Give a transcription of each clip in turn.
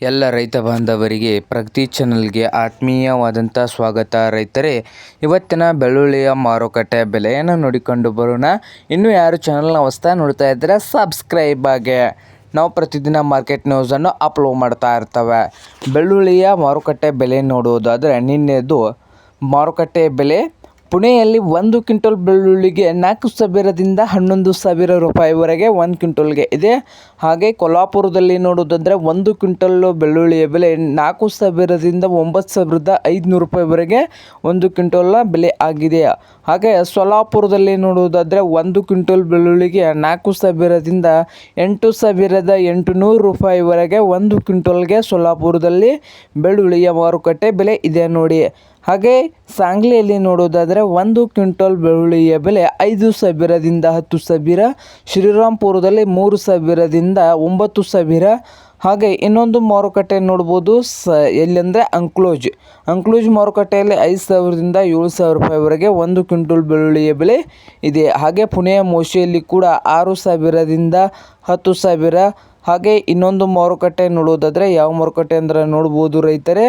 ಎಲ್ಲ ರೈತ ಬಾಂಧವರಿಗೆ ಪ್ರಗತಿ ಚಾನಲ್ಗೆ ಆತ್ಮೀಯವಾದಂಥ ಸ್ವಾಗತ. ರೈತರೇ, ಇವತ್ತಿನ ಬೆಳ್ಳುಳ್ಳಿಯ ಮಾರುಕಟ್ಟೆ ಬೆಲೆಯನ್ನು ನೋಡಿಕೊಂಡು ಬರೋಣ. ಇನ್ನೂ ಯಾರು ಚಾನಲ್ನ ಹೊಸ್ದಾಗಿ ನೋಡ್ತಾ ಇದ್ದರೆ ಸಬ್ಸ್ಕ್ರೈಬ್ ಆಗಿ. ನಾವು ಪ್ರತಿದಿನ ಮಾರ್ಕೆಟ್ ನ್ಯೂಸನ್ನು ಅಪ್ಲೋಡ್ ಮಾಡ್ತಾ ಇರ್ತವೆ. ಬೆಳ್ಳುಳ್ಳಿಯ ಮಾರುಕಟ್ಟೆ ಬೆಲೆ ನೋಡುವುದಾದರೆ ನಿನ್ನೆದು ಮಾರುಕಟ್ಟೆ ಬೆಲೆ ಪುಣೆಯಲ್ಲಿ ಒಂದು ಕ್ವಿಂಟಲ್ ಬೆಳ್ಳುಳ್ಳಿಗೆ ನಾಲ್ಕು ಸಾವಿರದಿಂದ ಹನ್ನೊಂದು ಸಾವಿರ ರೂಪಾಯಿವರೆಗೆ ಒಂದು ಕ್ವಿಂಟಲ್ಗೆ ಇದೆ. ಹಾಗೆ ಕೊಲ್ಹಾಪುರದಲ್ಲಿ ನೋಡೋದಂದರೆ ಒಂದು ಕ್ವಿಂಟಲ್ಲು ಬೆಳ್ಳುಳ್ಳಿಯ ಬೆಲೆ ನಾಲ್ಕು ಸಾವಿರದಿಂದ ಒಂಬತ್ತು ಸಾವಿರದ ಐದುನೂರು ರೂಪಾಯಿವರೆಗೆ ಒಂದು ಕ್ವಿಂಟಲ್ನ ಬೆಲೆ ಆಗಿದೆ. ಹಾಗೆ ಸೊಲ್ಲಾಪುರದಲ್ಲಿ ನೋಡುವುದಾದರೆ ಒಂದು ಕ್ವಿಂಟಲ್ ಬೆಳ್ಳುಳ್ಳಿಗೆ ನಾಲ್ಕು ಸಾವಿರದಿಂದ ಎಂಟು ಸಾವಿರದ ಎಂಟುನೂರು ರೂಪಾಯಿವರೆಗೆ ಒಂದು ಕ್ವಿಂಟಲ್ಗೆ ಸೊಲ್ಲಾಪುರದಲ್ಲಿ ಬೆಳ್ಳುಳ್ಳಿಯ ಮಾರುಕಟ್ಟೆ ಬೆಲೆ ಇದೆ ನೋಡಿ. ಹಾಗೆ ಸಾಂಗ್ಲಿಯಲ್ಲಿ ನೋಡೋದಾದರೆ ಒಂದು ಕ್ವಿಂಟಲ್ ಬೆಳ್ಳುಳ್ಳಿಯ ಬೆಲೆ ಐದು ಸಾವಿರದಿಂದ ಹತ್ತು ಸಾವಿರ ಶ್ರೀರಾಮ್ಪುರದಲ್ಲಿ ಮೂರು ಸಾವಿರದಿಂದ ಒಂಬತ್ತು ಸಾವಿರ. ಹಾಗೆ ಇನ್ನೊಂದು ಮಾರುಕಟ್ಟೆ ನೋಡ್ಬೋದು ಸ, ಎಲ್ಲೆಂದರೆ ಅಂಕ್ಲೋಜ್. ಅಂಕ್ಲೋಜ್ ಮಾರುಕಟ್ಟೆಯಲ್ಲಿ ಐದು ಸಾವಿರದಿಂದ ಏಳು ಸಾವಿರ ರೂಪಾಯಿವರೆಗೆ ಒಂದು ಕ್ವಿಂಟಲ್ ಬೆಳ್ಳುಳ್ಳಿಯ ಬೆಲೆ ಇದೆ. ಹಾಗೆ ಪುಣೆಯ ಮೋಶಿಯಲ್ಲಿ ಕೂಡ ಆರು ಸಾವಿರದಿಂದ ಹತ್ತು ಸಾವಿರ. ಹಾಗೆ ಇನ್ನೊಂದು ಮಾರುಕಟ್ಟೆ ನೋಡೋದಾದರೆ ಯಾವ ಮಾರುಕಟ್ಟೆ ಅಂದರೆ ನೋಡ್ಬೋದು ರೈತರೇ.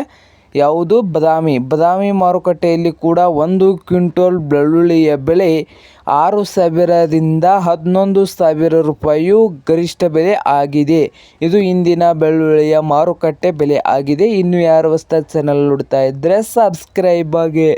ಯಾವುದು? ಬದಾಮಿ. ಬದಾಮಿ ಮಾರುಕಟ್ಟೆಯಲ್ಲಿ ಕೂಡ ಒಂದು ಕ್ವಿಂಟಲ್ ಬೆಳ್ಳುಳ್ಳಿಯ ಬೆಲೆ ಆರು ಸಾವಿರದಿಂದ ಹನ್ನೊಂದು ಸಾವಿರ ರೂಪಾಯಿಯು ಗರಿಷ್ಠ ಬೆಲೆ ಆಗಿದೆ. ಇದು ಇಂದಿನ ಬೆಳ್ಳುಳ್ಳಿಯ ಮಾರುಕಟ್ಟೆ ಬೆಲೆ ಆಗಿದೆ. ಇನ್ನು ಯಾರು ಹೊಸ್ದಾಗಿ ಚಾನಲ್ ನೋಡ್ತಾ ಇದ್ದರೆ ಸಬ್ಸ್ಕ್ರೈಬ್ ಆಗಿ.